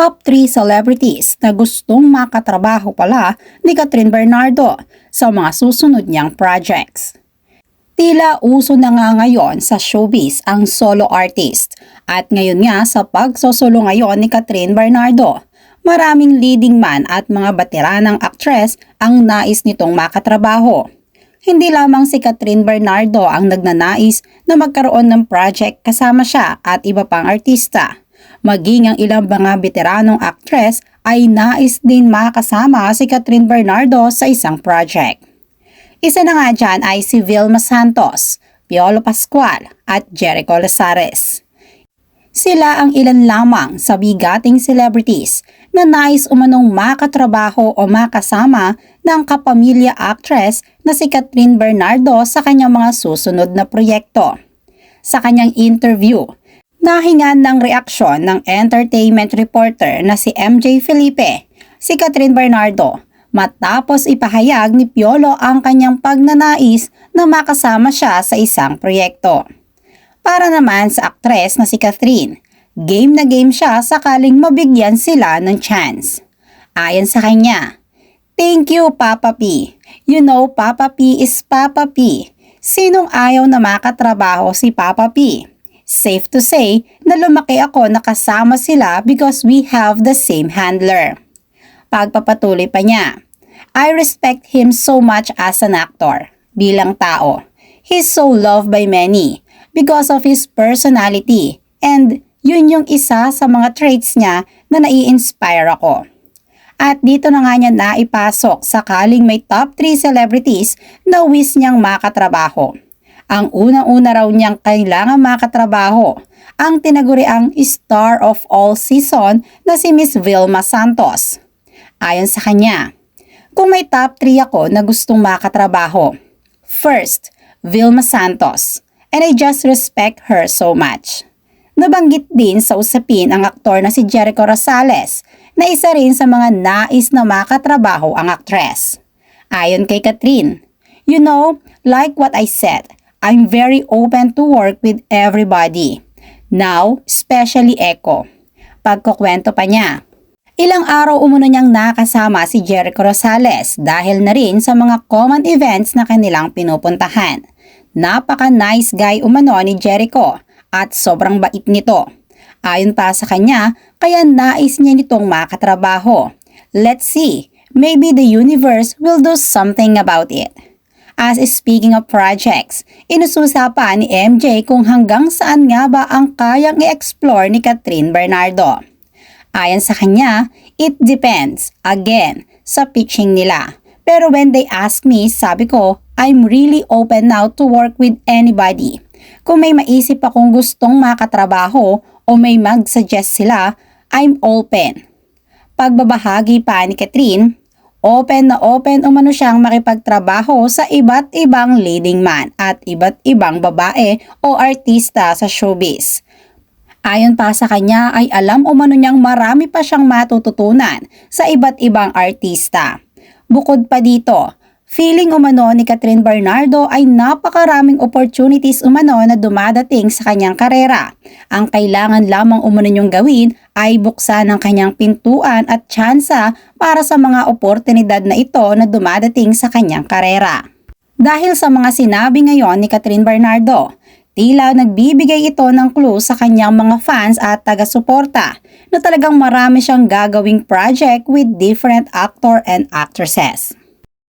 top 3 celebrities na gustong makatrabaho pala ni Catherine Bernardo sa mga susunod niyang projects. Tila uso na nga ngayon sa showbiz ang solo artist at ngayon nga sa pagsosolo ngayon ni Catherine Bernardo, maraming leading man at mga bateranang aktres ang nais nitong makatrabaho. Hindi lamang si Catherine Bernardo ang nagnanais na magkaroon ng project kasama siya at iba pang artista maging ang ilang mga veteranong aktres ay nais din makasama si Catherine Bernardo sa isang project. Isa na nga dyan ay si Vilma Santos, Piolo Pascual at Jericho Lazares. Sila ang ilan lamang sa bigating celebrities na nais umanong makatrabaho o makasama ng kapamilya actress na si Catherine Bernardo sa kanyang mga susunod na proyekto. Sa kanyang interview, Nahingan ng reaksyon ng entertainment reporter na si MJ Felipe, si Catherine Bernardo, matapos ipahayag ni Piolo ang kanyang pagnanais na makasama siya sa isang proyekto. Para naman sa aktres na si Catherine, game na game siya sakaling mabigyan sila ng chance. Ayon sa kanya, Thank you, Papa P. You know, Papa P is Papa P. Sinong ayaw na makatrabaho si Papa P? Safe to say na lumaki ako nakasama sila because we have the same handler. Pagpapatuloy pa niya, I respect him so much as an actor, bilang tao. He's so loved by many because of his personality and yun yung isa sa mga traits niya na nai-inspire ako. At dito na nga niya naipasok sakaling may top 3 celebrities na wish niyang makatrabaho. Ang unang-una raw niyang kailangan makatrabaho ang tinaguriang star of all season na si Miss Vilma Santos. Ayon sa kanya, kung may top 3 ako na gustong makatrabaho. First, Vilma Santos. And I just respect her so much. Nabanggit din sa usapin ang aktor na si Jericho Rosales na isa rin sa mga nais na makatrabaho ang aktres. Ayon kay Catherine, You know, like what I said, I'm very open to work with everybody. Now, especially Echo. Pagkukwento pa niya. Ilang araw umuno niyang nakasama si Jericho Rosales dahil na rin sa mga common events na kanilang pinupuntahan. Napaka-nice guy umano ni Jericho at sobrang bait nito. Ayon pa sa kanya, kaya nais niya nitong makatrabaho. Let's see, maybe the universe will do something about it. As speaking of projects, inususapan ni MJ kung hanggang saan nga ba ang kayang i-explore ni Catherine Bernardo. Ayon sa kanya, it depends, again, sa pitching nila. Pero when they ask me, sabi ko, I'm really open now to work with anybody. Kung may maisip akong gustong makatrabaho o may mag-suggest sila, I'm open. Pagbabahagi pa ni Catherine, Open na open umano siyang makipagtrabaho sa iba't ibang leading man at iba't ibang babae o artista sa showbiz. Ayon pa sa kanya ay alam umano niyang marami pa siyang matututunan sa iba't ibang artista. Bukod pa dito, Feeling umano ni Catherine Bernardo ay napakaraming opportunities umano na dumadating sa kanyang karera. Ang kailangan lamang umano niyong gawin ay buksan ang kanyang pintuan at tsansa para sa mga oportunidad na ito na dumadating sa kanyang karera. Dahil sa mga sinabi ngayon ni Catherine Bernardo, tila nagbibigay ito ng clue sa kanyang mga fans at taga-suporta na talagang marami siyang gagawing project with different actor and actresses.